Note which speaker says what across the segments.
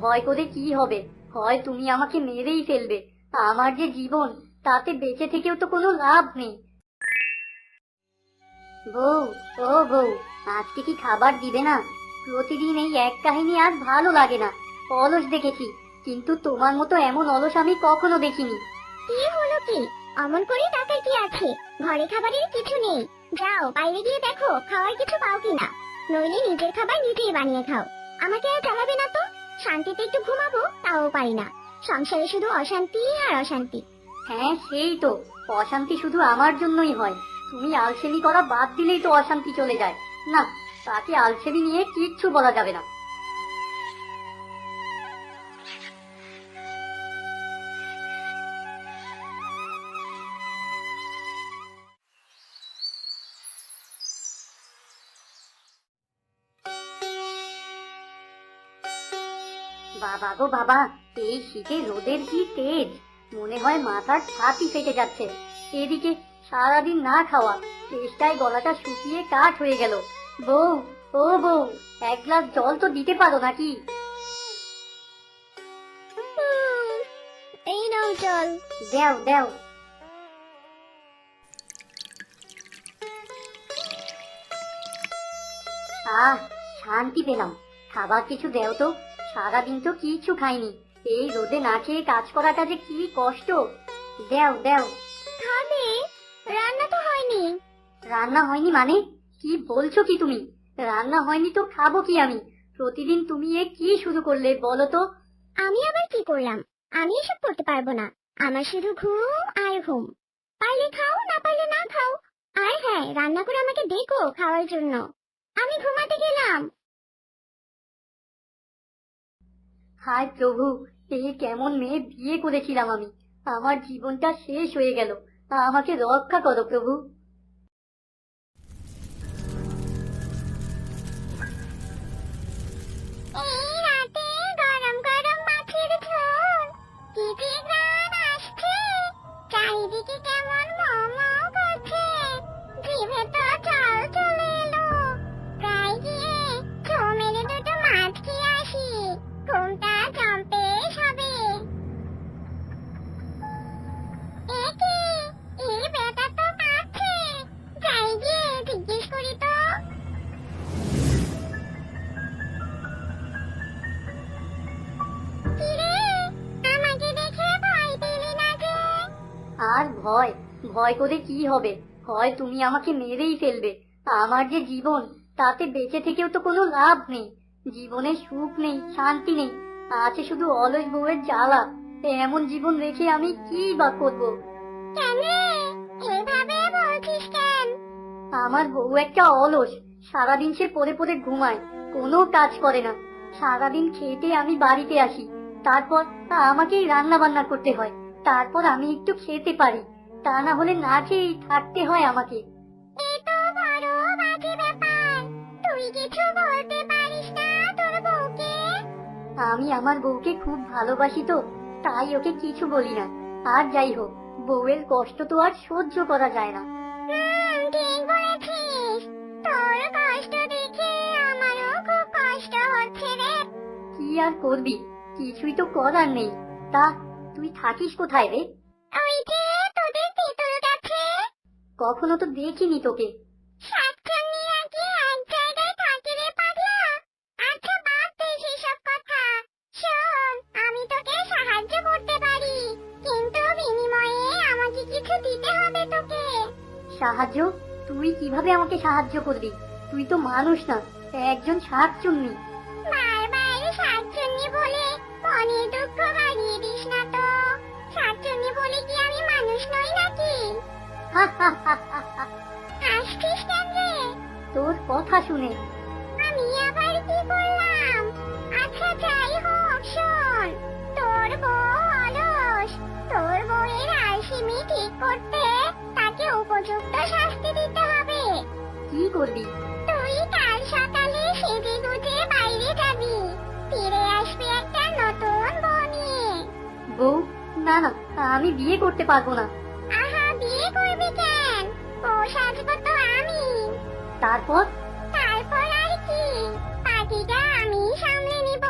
Speaker 1: ভয় করে কি হবে? হয় তুমি আমাকে মেরেই ফেলবে। আমার যে জীবন, তাতে বেঁচে থেকেও তো কোনো লাভ নেই। বউ, ও বউ, আজকে কি খাবার দিবে না? প্রতিদিন এই এক কাহিনী আর ভালো লাগে না। অলস দেখেছি, কিন্তু তোমার মতো এমন অলস আমি কখনো দেখিনি।
Speaker 2: কি হলো কি? অমন করে টাকার কি আছে? ঘরে খাবারের কিছু নেই। যাও, বাইরে গিয়ে দেখো, খাওয়ার কিছু পাও কিনা। নইলে নিজের খাবার নিজেই বানিয়ে খাও। আমাকে আর জ্বালাবে না তো? শান্তিতে একটু ঘুমাবো, তাও পারি না। সংসারে শুধু অশান্তি আর অশান্তি।
Speaker 1: হ্যাঁ সেই তো। অশান্তি শুধু আমার জন্যই হয়। তুমি আলসেমি করা বাদ দিলেই তো অশান্তি চলে যায়। না, তাকে আলসেমি নিয়ে কিচ্ছু বলা যাবে না। বাবা গো বাবা এই শীতে রোদের কি তেজ? মনে হয় মাথার ছাতি ফেটে যাচ্ছে। এদিকে সারাদিন না খাওয়া চেষ্টায় গলাটা শুকিয়ে কাঠ হয়ে গেল। বউ ও বউ এক গ্লাস জল তো দিতে পারো নাকি?
Speaker 2: এই নাও জল।
Speaker 1: দেও দেও। আহ শান্তি পেলাম। খাবার কিছু দেও তো। সারাদিন তো কিছু খাইনি। এই রোদে না খেয়ে কাজ করাটা যে কি কষ্ট। দেও দেও।
Speaker 2: খাবে? রান্না তো হয়নি।
Speaker 1: রান্না হয়নি মানে? কি বলছো কি তুমি? রান্না হয়নি তো খাব কি আমি? প্রতিদিন তুমি এ কি শুরু করলে বলো তো?
Speaker 2: আমি আবার কি করলাম? আমি এসব করতে পারব না। আমার শুধু ঘুম আর ঘুম। পারলে খাও না পারলে না খাও। আর হ্যাঁ রান্না করে আমাকে দেখো খাওয়ার জন্য। আমি ঘুমাতে গেলাম।
Speaker 1: হায় প্রভু, এ কেমন মেয়ে বিয়ে করেছিলাম আমি। আমার জীবনটা শেষ হয়ে গেল। আমাকে রক্ষা করো প্রভু।
Speaker 2: ভয়
Speaker 1: করে কি হবে? হয় তুমি আমাকে মেরেই ফেলবে। আমার যে জীবন তাতে বেঁচে থেকেও তো কোনো লাভ নেই। জীবনে সুখ নেই শান্তি নেই আছে শুধু অলস বউয়ের জ্বালা। এমন জীবন রেখে আমি কি বা করব? আমার বউ একটা অলস সারাদিন সে পরে পরে ঘুমায় কোনো কাজ করে না। সারাদিন খেতে আমি বাড়িতে আসি তারপর আমাকেই রান্না বান্না করতে হয় তারপর আমি একটু খেতে পারি। তা না হলে না খেয়েই থাকতে হয় আমাকে। আমি আমার বউকে খুব ভালোবাসি তো তাই ওকে কিছু বলি না। আর যাই হোক বউয়ের কষ্ট তো আর সহ্য করা যায় না। কি আর করবি? কিছুই তো করার নেই। তা তুই থাকিস কোথায় রে?
Speaker 2: কিছু দিতে হবে তোকে।
Speaker 1: সাহায্য? তুই কীভাবে আমাকে সাহায্য করবি? তুই তো মানুষ না একজন শাকচুন্নি
Speaker 2: বারবার হাসছিস কেন রে?
Speaker 1: তোর কথা শুনে।
Speaker 2: আমি আবার কি করলাম? আচ্ছা যাই হোক শোন। তোর বউ অলস। তোর বউয়ের আলসেমি ঠিক করতে তাকে উপযুক্ত শাস্তি দিতে হবে।
Speaker 1: কি করবি?
Speaker 2: তুই কাল সকালে সেজে গুজে বাইরে যাবি। ফিরে আসবি একটা নতুন বউ নিয়ে।
Speaker 1: বউ না না আমি বিয়ে করতে পারব না।
Speaker 2: তারপর? তারপর আর কি। পার্টিটা আমি সামলে নিব।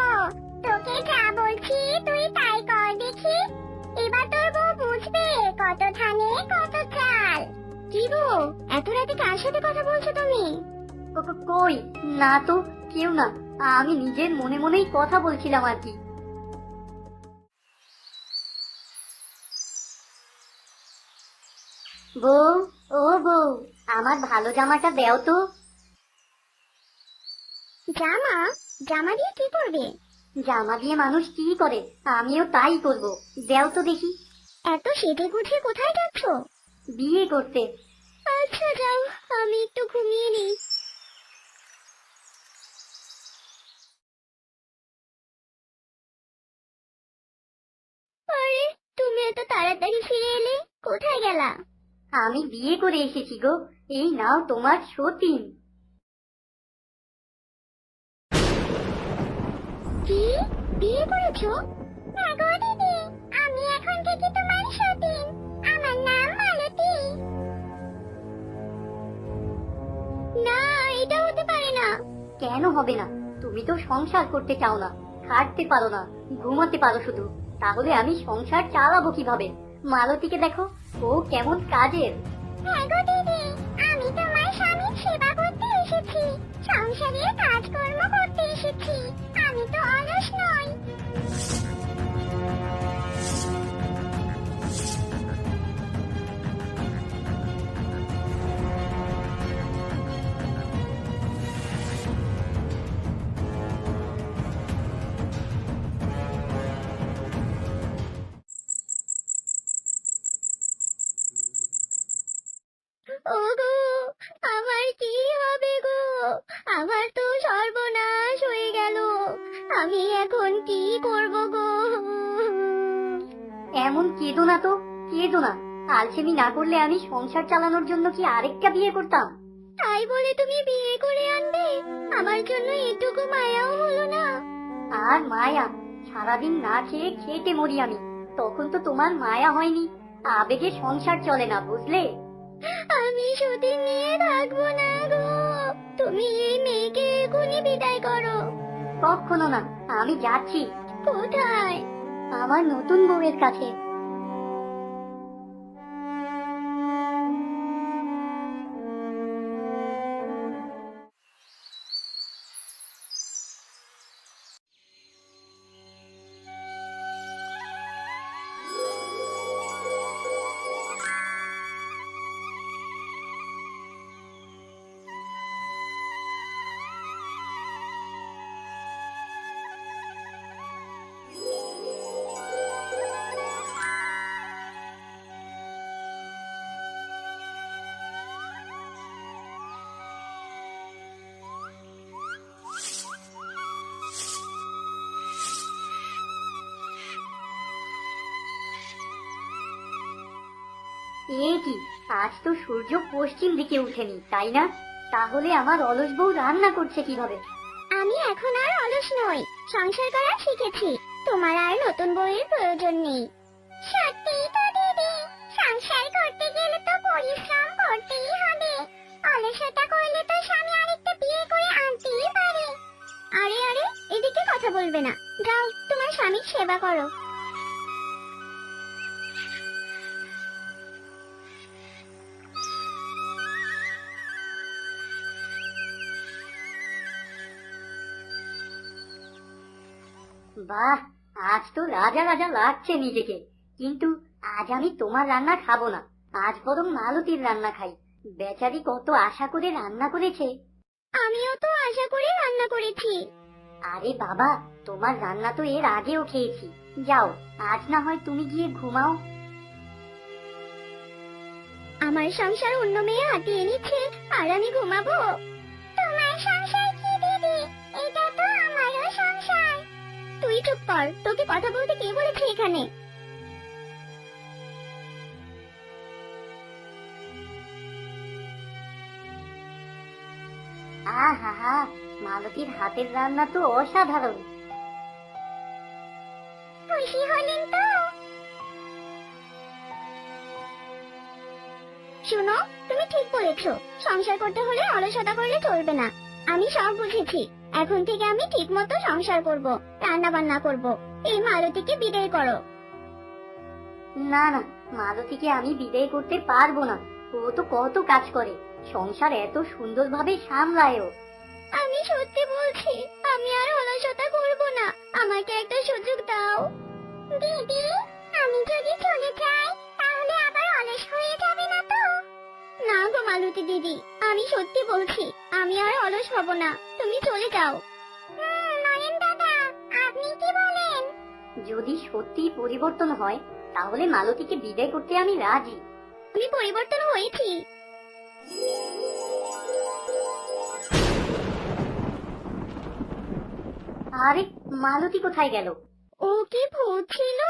Speaker 1: তোকে
Speaker 2: যা বলছি তুই তাই কর দেখি? এবার তোর বউ বুঝবে কত ধানে কত চাল। কি গো? এত রাতে কার সাথে কথা বলছো তুমি?
Speaker 1: কই? না তো কেউ না। আমি নিজের মনে মনেই কথা বলছিলাম আর কি। বউ ও বউ আমার ভালো জামাটা দেও তো।
Speaker 2: জামা? জামা দিয়ে কি করবে?
Speaker 1: জামা দিয়ে মানুষ কি করে? আমিও তাই করব। দেও তো দেখি।
Speaker 2: এত সেটে গুঠে কোথায় যাচ্ছ?
Speaker 1: বিয়ে করতে।
Speaker 2: আচ্ছা যাও। আমি একটু ঘুমিয়ে নিই। আরে তুমি এত তাড়াতাড়ি ফিরে এলে? কোথায় গেলা?
Speaker 1: আমি বিয়ে করে এসেছি গো। এই নাও তোমার সতীন।
Speaker 2: কি? বিয়ে করেছ? না গো দিদি আমি এখন থেকে তোমার সতীন। আমার নাম মালতী। না এটা হতে পারে না।
Speaker 1: কেন হবে না? তুমি তো সংসার করতে চাও না। খাটতে পারো না ঘুমাতে পারো শুধু। তাহলে আমি সংসার চালাবো কীভাবে? মালতীকে দেখো ও কেমন কাজের।
Speaker 2: হ্যাঁ কাজকর্ম করতে এসেছি। আমার তো সর্বনাশ হয়ে গেল। আমি এখন কি করব গো?
Speaker 1: এমন কেঁদো না তো কেঁদো না। আলসেমি না করলে আমি সংসার চালানোর জন্য কি আরেকটা বিয়ে করতাম?
Speaker 2: তাই বলে তুমি বিয়ে করে আনবে? আমার জন্য এটুকু মায়াও হলো না।
Speaker 1: আর মায়া? সারাদিন না খেয়ে খেতে মরি আমি। তখন তো তোমার মায়া হয়নি। আবেগে সংসার চলে না বুঝলে?
Speaker 2: আমি সতী নিয়ে থাকব না গো। তুমি এই মেয়েকে এখনই বিদায় করো।
Speaker 1: কখনো না আমি যাচ্ছি।
Speaker 2: কোথায়?
Speaker 1: আমার নতুন বউয়ের কাছে। এ কি? আজ তো সূর্য পশ্চিম দিকে উঠেনি, তাই না? তাহলে আমার অলস বউ রান্না করছে কীভাবে?
Speaker 2: আমি এখন আর অলস নই, সংসার করা শিখেছি, তোমার আর নতুন বইয়ের প্রয়োজন নেই। সত্যিই তো দিদি, সংসার করতে গেলে তো পরিশ্রম করতেই হবে, অলসতা করলে তো স্বামী আরেকটা বিয়ে করে আনতেই পারে। আরে আরে, এদিকে কথা বলবে না। যাও, তোমার স্বামীর সেবা করো।
Speaker 1: বাহ আজ তো রাজা রাজা লাগছে নিজেকে। কিন্তু আজ আমি তোমার রান্না খাব না। আজ বরং মালতীর রান্না খাই। বেচারি কত আশা করে রান্না করেছে।
Speaker 2: আমিও তো আশা করে রান্না করেছি।
Speaker 1: আরে বাবা তোমার রান্না তো এর আগেও খেয়েছি। যাও আজ না হয় তুমি গিয়ে ঘুমাও।
Speaker 2: আমার সংসার অন্য মেয়ে হাতিয়ে নিচ্ছে আর আমি ঘুমাবো। তোমার সংসার কর তোকে কথা বলতে কে বলেছে এখানে?
Speaker 1: আহা মালতীর হাতের রান্না তো অসাধারণ।
Speaker 2: খুশি হলেন তো? শুনো তুমি ঠিক বলেছ। সংসার করতে হলে অলসতা করলে চলবে না। আমি সব বুঝেছি। এখন থেকে আমি ঠিক মতো সংসার করব রান্না বান্না করব। এই মালতীকে বিদায় করো।
Speaker 1: না না মালতীকে আমি বিদায় করতে পারব না। ও তো কত কাজ করে সংসার এত সুন্দরভাবে সামলায় ও
Speaker 2: আমি সত্যি বলছি আমি আর অলসতা করব না। আমাকে একটা সুযোগ দাও। দিদি আমি যদি চলে যাই তাহলে আবার অলস হয়ে যাবে না তো? না গো মালতী দিদি আমি সত্যি বলছি আমি আর অলস হব না তুমি চলে যাও। নয়ন দাদা আপনি কি বলেন?
Speaker 1: যদি সত্যি পরিবর্তন হয় তাহলে মালতীকে বিদায় করতে আমি রাজি।
Speaker 2: আমি পরিবর্তন হয়েছি।
Speaker 1: আরে মালতী কোথায় গেল?
Speaker 2: ও কি ভূত ছিল?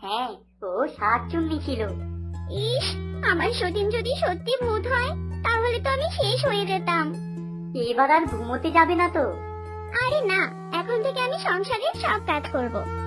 Speaker 1: হ্যাঁ ও সাতচুন্নি ছিল।
Speaker 2: ইস আমার সতীন যদি সত্যি ভূত হয় তাহলে তো আমি শেষ হয়ে যেতাম।
Speaker 1: এবার আর ঘুমোতে যাবে না তো?
Speaker 2: আরে না এখন থেকে আমি সংসারের সব কাজ করব।